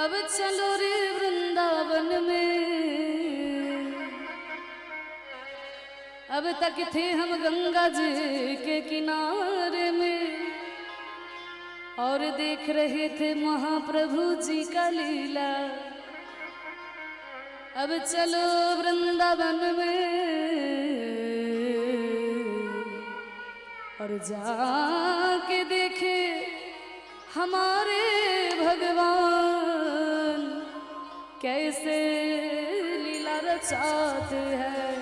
अब चलो रे वृंदावन में। अब तक थे हम गंगा जी के किनारे में। और देख रहे थे महाप्रभु जी का लीला। अब चलो वृंदावन में। और जाके देखे हमारे भगवान। कैसे লীলা রচাতে हैं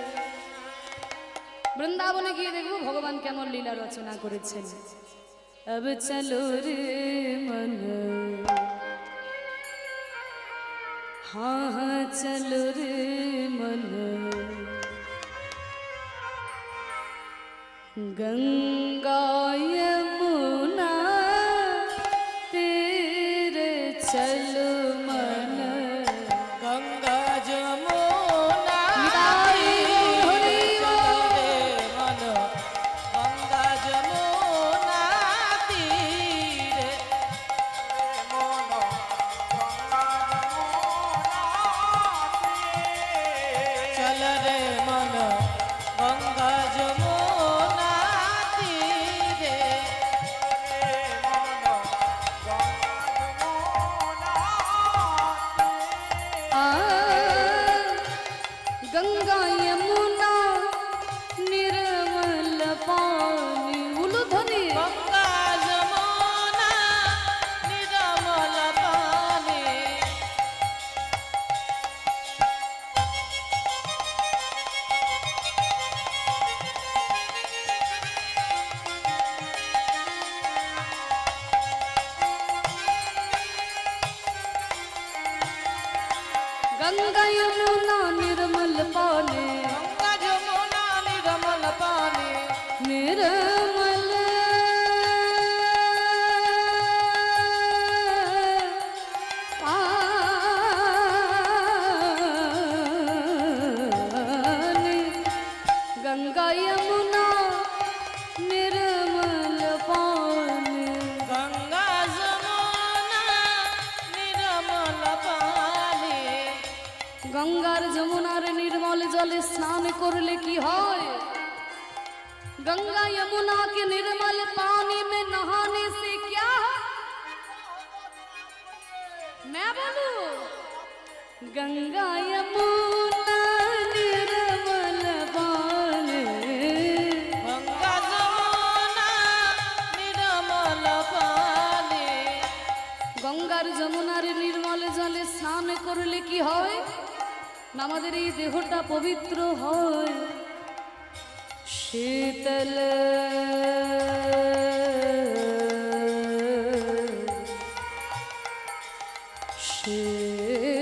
বৃন্দাবনে গিয়ে দেখবো ভগবান কেমন লীলা রচনা করেছেন अब चलो रे मन हाँ हाँ चलो रे मन गंगा গঙ্গার যমুনার নির্মল জলে স্নান করলে কি হয় गंगा यमुना के निर्मल पानी में नहाने से क्या है मैं बोलू गंगा यमुना আমাদের এই দেহটা পবিত্র হয়। শীতল। শীতল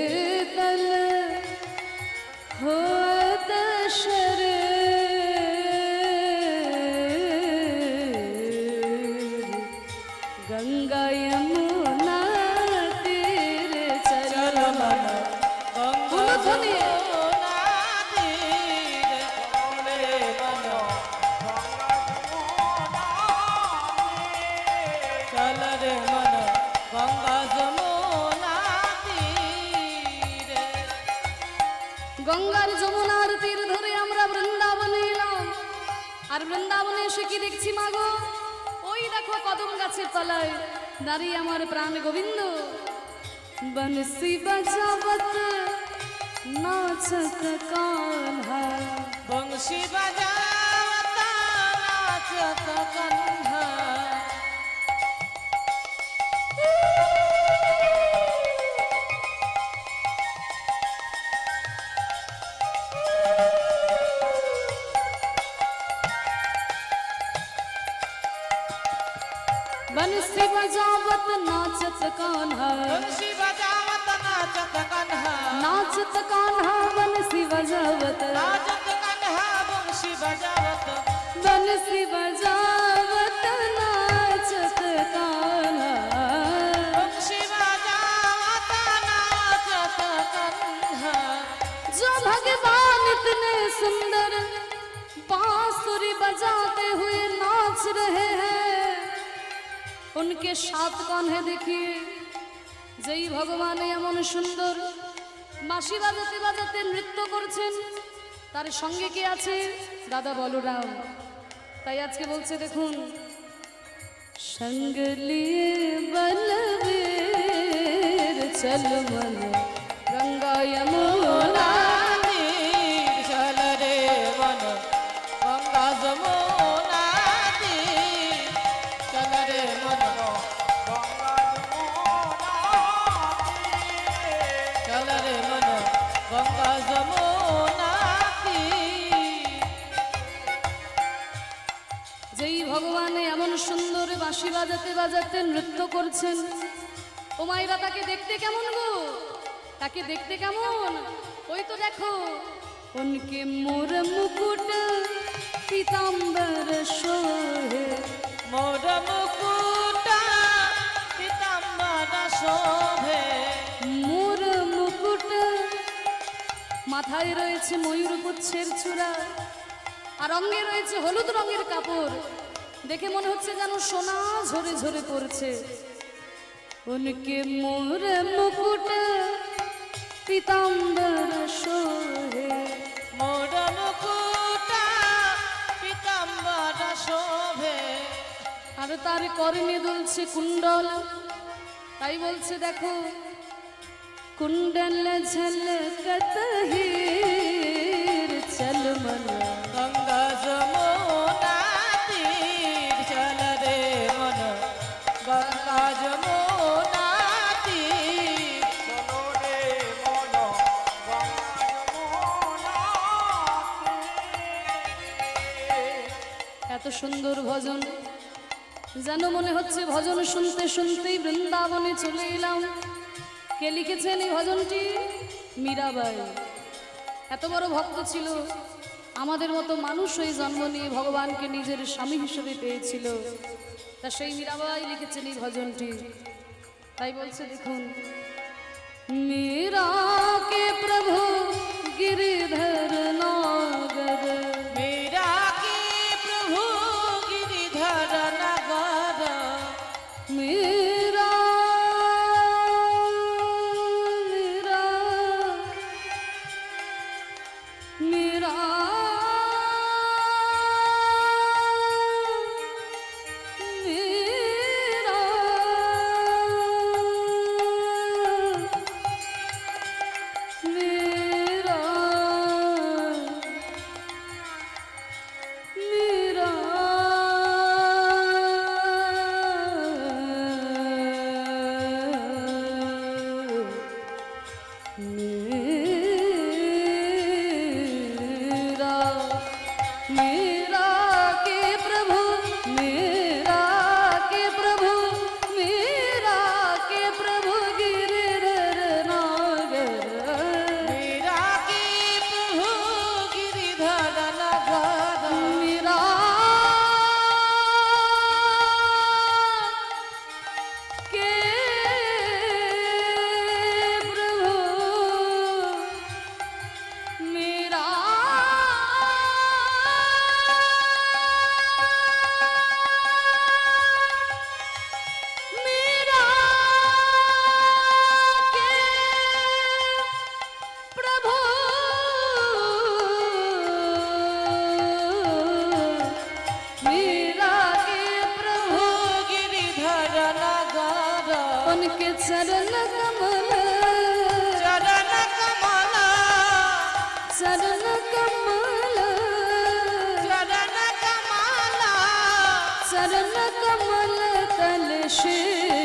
এসে কি দেখছি মাগো? ওই দেখো কদম গাছের তলায় দাঁড়িয়ে আমার প্রাণ গোবিন্দ। বনসি বাজাবত নাচত কাन्हा বংশী বাজাবত নাচত কন্হা बंसी बजावत नाचत कान्हा बंसी बजावत नाचत कान्हा नाचत कान्हा बंसी बजावत नाचत कान्हा बंसी बजावत बंसी बजावत উনকে সাত কান্ধে দেখি। যেই ভগবান এমন সুন্দর, মাসি বাজাতে বাজাতে নৃত্য করছেন, তার সঙ্গে কে আছে? দাদা বলরাম। তাই আজকে বলছে, দেখুন, সঙ্গ বলবে, চল মন রঙ্গায় বাজাতে বাজাতে নৃত্য করছেন। ও মায়েরা তাকে দেখতে কেমন গো? তাকে দেখতে কেমন? ওই তো দেখো। উনকে মোর মুকুট পিতাম্বর সোহে। মোর মুকুটা পিতাম্বর শোভে মোর মুকুট মাথায় রয়েছে ময়ূর পুচ্ছের চূড়া আর অঙ্গে রয়েছে হলুদ রঙের কাপড়। দেখে মনে হচ্ছে যেন সোনা ঝরে ঝরে পড়ছে। উনকে মোর মুকুট পীতাম্বর সোহে। মোর মুকুটা পিতাম্বর শোভে আর তার করণে দুলছে কুণ্ডল। তাই বলছে দেখো কুণ্ডল ঝলকত হির যেন মনে হচ্ছে ভজন শুনতে শুনতেই বৃন্দাবনে চলে এলাম। কে লিখেছেন এই ভজনটি? মীরাবাই। এত বড় ভক্ত ছিল, আমাদের মতো মানুষ হয়ে জন্ম নিয়ে ভগবানকে নিজের স্বামী হিসেবে পেয়েছিল। তা সেই মীরাবাই লিখেছেন এই ভজনটি। তাই বলছে, দেখুন মীরা কে প্রভু う。aşık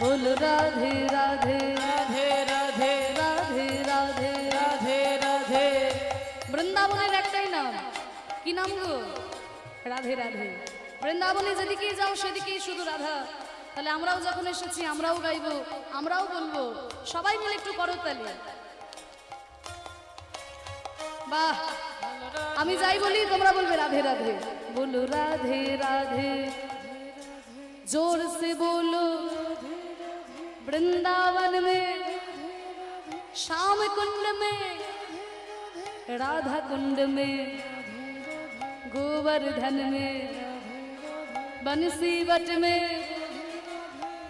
बोल राधे राधे राधे राधे রাধে রাধে। রাধে রাধে। বৃন্দাবনের একটাই নাম। কি নাম গো? রাধে রাধে। বৃন্দাবনে যেদিকেই যাও সেদিকেই শুধু রাধা। তাহলে আমরাও যখন এসেছি আমরাও গাইব আমরাও বলব। সবাই মিলে একটু করো তাহলে। বাহ! আমি যাই বলি তোমরা বলবে রাধে রাধে। বলো রাধে রাধে। জোর সে বলো वृंदावन में श्याम कुंड में राधा कुंड में, गोवर्धन में बंसी वट में,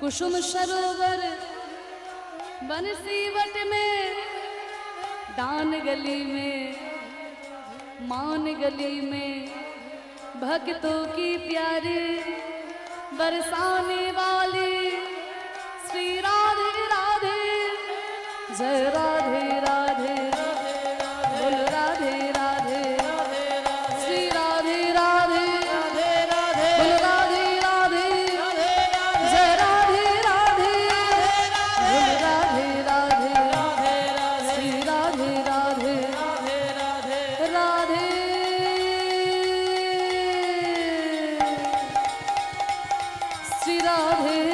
कुसुम सरोवर बंसी वट में, दान गली में, मान गली में, भक्तों की प्यारी, बरसाने वाली জয় রাধে রাধে, বল রাধে রাধে, শ্রী রাধে রাধে, বল রাধে রাধে, জয় রাধে রাধে, বল রাধে রাধে, শ্রী রাধে রাধে রাধে। শ্রী রাধে।